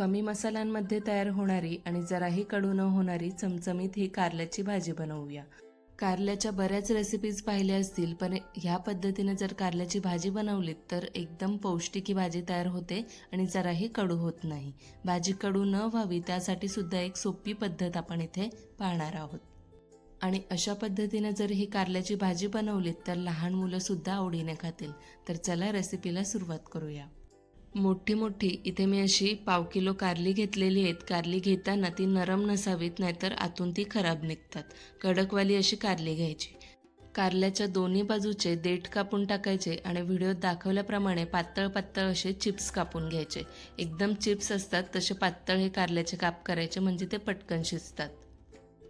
कमी मसाल्यांमध्ये तयार होणारी आणि जराही कडू न होणारी चमचमीत ही कारल्याची भाजी बनवूया. कारल्याच्या बऱ्याच रेसिपीज पाहिल्या असतील पण ह्या पद्धतीने जर कारल्याची भाजी बनवलीत तर एकदम पौष्टिक ही भाजी तयार होते आणि जराही कडू होत नाही. भाजी कडू न व्हावी त्यासाठी सुद्धा एक सोपी पद्धत आपण इथे पाहणार आहोत. आणि अशा पद्धतीने जर ही कारल्याची भाजी बनवलीत तर लहान मुलंसुद्धा आवडीने खातील. तर चला रेसिपीला सुरुवात करूया. मोठी मोठी. इथे मी अशी पाव किलो कारली घेतलेली आहेत. कारली घेताना ती नरम नसावीत नाहीतर आतून ती खराब निघतात. कडकवाली अशी कारली घ्यायची. कारल्याच्या दोन्ही बाजूचे देठ कापून टाकायचे आणि व्हिडिओत दाखवल्याप्रमाणे पातळ पातळ असे चिप्स कापून घ्यायचे. एकदम चिप्स असतात तसे पातळ हे कारल्याचे काप करायचे म्हणजे ते पटकन शिजतात.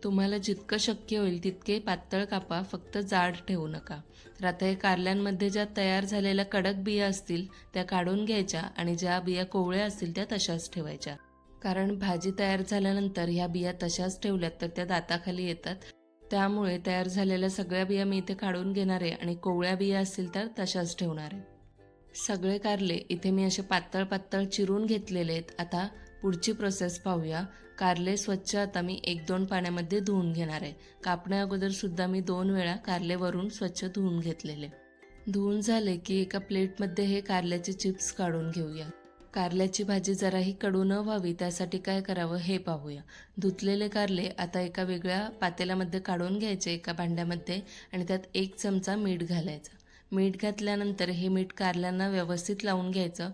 तुम्हाला जितकं शक्य होईल तितके पातळ कापा फक्त जाड ठेवू नका. तर आता हे कारल्यांमध्ये ज्या तयार झालेल्या कडक बिया असतील त्या काढून घ्यायच्या आणि ज्या बिया कोवळ्या असतील त्या तशाच ठेवायच्या. कारण भाजी तयार झाल्यानंतर ह्या बिया तशाच ठेवल्यात तर त्या दाताखाली येतात. त्यामुळे तयार झालेल्या सगळ्या बिया मी इथे काढून घेणार आहे आणि कोवळ्या बिया असतील तर तशाच ठेवणार. आहे सगळे कारले इथे मी असे पातळ पातळ चिरून घेतलेले आहेत. आता पुढची प्रोसेस पाहूया. कारले स्वच्छ आता मी एक दोन पाण्यामध्ये धुवून घेणार आहे. कापण्या अगोदरसुद्धा मी दोन वेळा कारलेवरून स्वच्छ धुवून घेतलेले. धुवून झाले की एका प्लेटमध्ये हे कारल्याचे चिप्स काढून घेऊया. कारल्याची भाजी जराही कडू न व्हावी त्यासाठी काय करावं हे पाहूया. धुतलेले कारले आता एका वेगळ्या पातेल्यामध्ये काढून घ्यायचे एका भांड्यामध्ये आणि त्यात एक चमचा मीठ घालायचं. मीठ घातल्यानंतर हे मीठ कारल्यांना व्यवस्थित लावून घ्यायचं.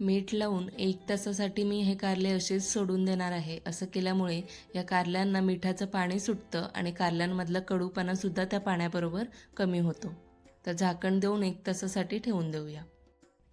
मीठ लावून एक तासासाठी मी हे कारले असेच सोडून देणार आहे. असं केल्यामुळे या कारल्यांना मिठाचं पाणी सुटतं आणि कारल्यांमधला कडूपणासुद्धा त्या पाण्याबरोबर कमी होतो. तर झाकण देऊन एक तासासाठी ठेवून देऊया.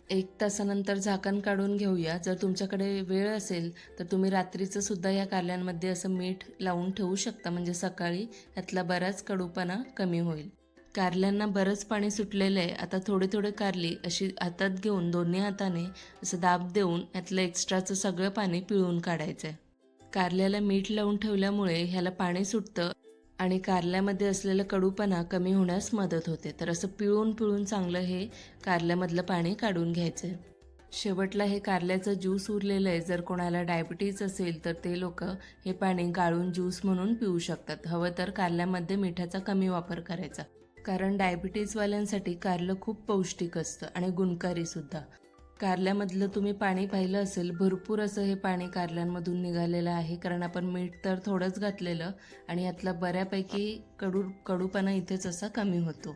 एक तासानंतर झाकण काढून घेऊया. जर तुमच्याकडे वेळ असेल तर तुम्ही रात्रीचं सुद्धा या कारल्यांमध्ये असं मीठ लावून ठेवू शकता. म्हणजे सकाळी यातला बराच कडूपणा कमी होईल. कारल्यांना बरंच पाणी सुटलेलं आहे. आता थोडे थोडे कारली अशी हातात घेऊन दोन्ही हाताने असं दाब देऊन यातलं एक्स्ट्राचं सगळं पाणी पिळून काढायचं आहे कारल्याला मीठ लावून ठेवल्यामुळे ह्याला पाणी सुटतं आणि कारल्यामध्ये असलेलं कडूपणा कमी होण्यास मदत होते. तर असं पिळून पिळून चांगलं हे कारल्यामधलं पाणी काढून घ्यायचं आहे शेवटला हे कारल्याचं ज्यूस उरलेलं आहे. जर कोणाला डायबिटीज असेल तर ते लोक हे पाणी गाळून ज्यूस म्हणून पिऊ शकतात. हवं तर कारल्यामध्ये मिठाचा कमी वापर करायचा. कारण डायबिटीजवाल्यांसाठी कारलं खूप पौष्टिक असतं आणि गुणकारीसुद्धा कारल्यामधलं तुम्ही पाणी पाहिलं असेल भरपूर असं हे पाणी कारल्यांमधून निघालेलं आहे. कारण आपण मीठ तर थोडंच घातलेलं आणि यातला बऱ्यापैकी कडू कडूपणा इथेच असा कमी होतो.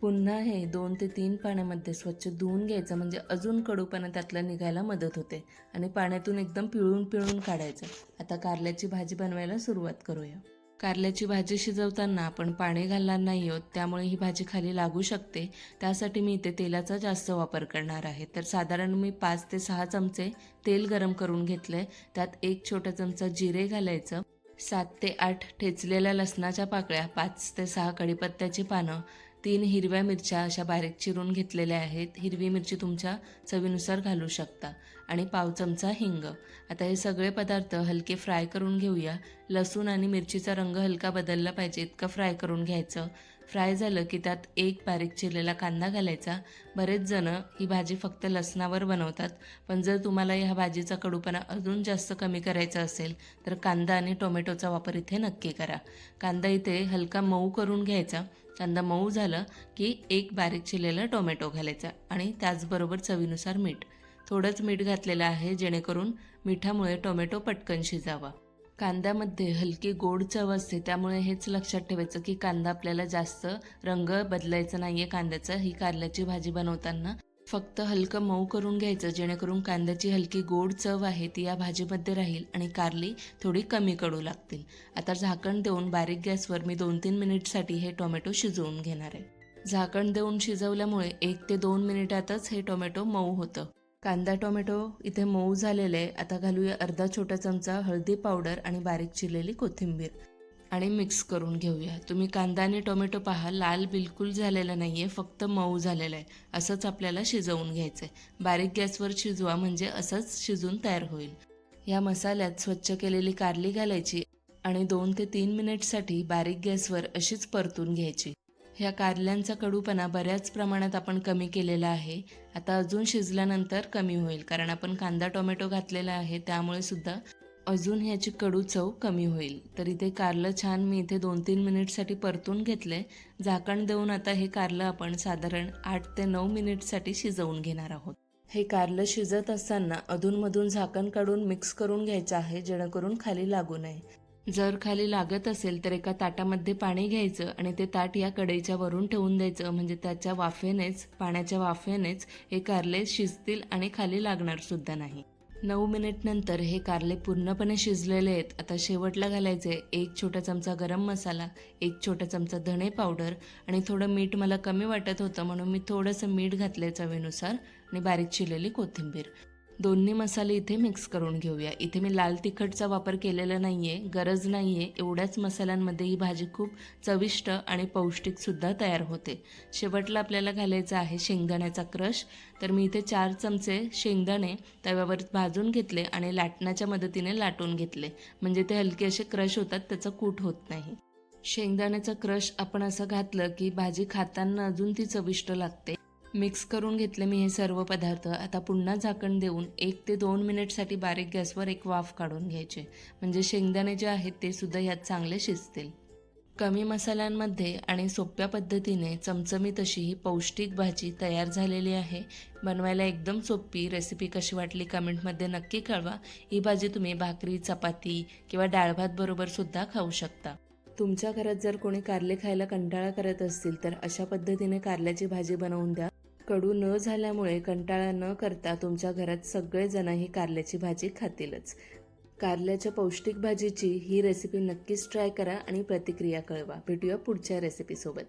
पुन्हा हे दोन ते तीन पाण्यामध्ये स्वच्छ धुवून घ्यायचं म्हणजे अजून कडूपणा त्यातला निघायला मदत होते. आणि पाण्यातून एकदम पिळून पिळून काढायचं. आता कारल्याची भाजी बनवायला सुरुवात करूया. कारल्याची भाजी शिजवताना आपण पाणी घालणार नाही आहोत त्यामुळे ही भाजी खाली लागू शकते. त्यासाठी मी इथे तेलाचा जास्त वापर करणार आहे. तर साधारण मी पाच ते सहा चमचे तेल गरम करून घेतले. त्यात एक छोटा चमचा जिरे घालायचं. सात ते आठ ठेचलेल्या लसणाच्या पाकळ्या पाच ते सहा कढीपत्त्याची पानं तीन हिरव्या मिरच्या अशा बारीक चिरून घेतलेल्या आहेत. हिरवी मिरची तुमच्या चवीनुसार घालू शकता. आणि पाव चमचा हिंग. आता हे सगळे पदार्थ हलके फ्राय करून घेऊया. लसूण आणि मिरचीचा रंग हलका बदलला पाहिजे इतकं फ्राय करून घ्यायचं. फ्राय झालं की त्यात एक बारीक चिरलेला कांदा घालायचा. बरेच जण ही भाजी फक्त लसणावर बनवतात. पण जर तुम्हाला ह्या भाजीचा कडूपणा अजून जास्त कमी करायचा असेल तर कांदा आणि टोमॅटोचा वापर इथे नक्की करा. कांदा इथे हलका मऊ करून घ्यायचा. कांदा मऊ झालं की एक बारीक चिरलेला टोमॅटो घालायचा आणि त्याचबरोबर चवीनुसार मीठ. थोडंच मीठ घातलेलं आहे जेणेकरून मिठामुळे टोमॅटो पटकन शिजावा. कांद्यामध्ये हलकी गोड चव असते त्यामुळे हेच लक्षात ठेवायचं की कांदा आपल्याला जास्त रंग बदलायचा आहे कांद्याचा ही कारल्याची भाजी बनवताना फक्त हलकं मऊ करून घ्यायचं जेणेकरून कांद्याची हलकी गोड चव आहे ती या भाजीमध्ये राहील आणि कारली थोडी कमी कडू लागतील. आता झाकण देऊन बारीक गॅसवर मी दोन तीन मिनिटसाठी हे टोमॅटो शिजवून घेणार आहे. झाकण देऊन शिजवल्यामुळे एक ते दोन मिनिटातच हे टोमॅटो मऊ होतं. कांदा टोमॅटो इथे मऊ झालेले आहे. आता घालूया अर्धा छोटा चमचा हळदी पावडर आणि बारीक चिरलेली कोथिंबीर. आणि मिक्स करून घेऊया. तुम्ही कांदा आणि टोमॅटो पहा लाल बिलकुल झालेला नाही आहे फक्त मऊ झालेला आहे. असंच आपल्याला शिजवून घ्यायचं आहे बारीक गॅसवर शिजवा म्हणजे असंच शिजून तयार होईल. या मसाल्यात स्वच्छ केलेली कारली घालायची आणि दोन ते तीन मिनिटसाठी बारीक गॅसवर अशीच परतून घ्यायची. ह्या कारल्यांचा कडूपणा बऱ्याच प्रमाणात आपण कमी केलेला आहे. आता अजून शिजल्यानंतर कमी होईल कारण आपण कांदा टोमॅटो घातलेला आहे त्यामुळे सुद्धा अजून ह्याची कडू चव कमी होईल. तर इथे कारलं छान मी इथे दोन तीन मिनिटसाठी परतून घेतलं. आहे झाकण देऊन आता हे कारलं आपण साधारण आठ ते नऊ मिनिटसाठी शिजवून घेणार आहोत. हे कारलं शिजत असताना अधूनमधून झाकण काढून मिक्स करून घ्यायचं आहे जेणेकरून खाली लागू नये. जर खाली लागत असेल तर एका ताटामध्ये पाणी घ्यायचं आणि ते ताट या कढईच्या वरून ठेवून द्यायचं. म्हणजे त्याच्या वाफेनेच पाण्याच्या वाफेनेच हे कारले शिजतील आणि खाली लागणार सुद्धा नाही. नऊ मिनिटनंतर हे कारले पूर्णपणे शिजलेले आहेत. आता शेवटला घालायचे एक छोटा चमचा गरम मसाला एक छोटा चमचा धणे पावडर आणि थोडं मीठ मला कमी वाटत होतं म्हणून मी थोडंसं मीठ घातलं चवीनुसार आणि बारीक चिरलेली कोथिंबीर. दोन्ही मसाले इथे मिक्स करून घेऊया. इथे मी लाल तिखटचा वापर केलेला नाही आहे गरज नाही आहे एवढ्याच मसाल्यांमध्ये ही भाजी खूप चविष्ट आणि पौष्टिकसुद्धा तयार होते. शेवटला आपल्याला घालायचं आहे शेंगदाण्याचा क्रश. तर मी इथे चार चमचे शेंगदाणे तव्यावर भाजून घेतले आणि लाटण्याच्या मदतीने लाटून घेतले. म्हणजे ते हलके असे क्रश होतात त्याचा कूट होत नाही. शेंगदाण्याचा क्रश आपण असं घातलं की भाजी खाताना अजून ती चविष्ट लागते. मिक्स करून घेतले मी हे सर्व पदार्थ. आता पुन्हा झाकण देऊन एक ते दोन मिनिटसाठी बारीक गॅसवर एक वाफ काढून घ्यायचे. म्हणजे शेंगदाणे जे आहेत ते सुद्धा यात चांगले शिजतील. कमी मसाल्यांमध्ये आणि सोप्या पद्धतीने चमचमीत अशी ही पौष्टिक भाजी तयार झालेली आहे. बनवायला एकदम सोपी रेसिपी कशी वाटली कमेंटमध्ये नक्की कळवा. ही भाजी तुम्ही भाकरी चपाती किंवा डाळ भात बरोबर सुद्धा खाऊ शकता. तुमच्या घरात जर कोणी कारले खायला कंटाळा करत असतील तर अशा पद्धतीने कारल्याची भाजी बनवून द्या. कडू न झाल्यामुळे कंटाळा न करता तुमच्या घरात सगळेजण ही कारल्याची भाजी खातीलच. कारल्याच्या पौष्टिक भाजीची ही रेसिपी नक्कीच ट्राय करा आणि प्रतिक्रिया कळवा. भेटूया पुढच्या रेसिपीसोबत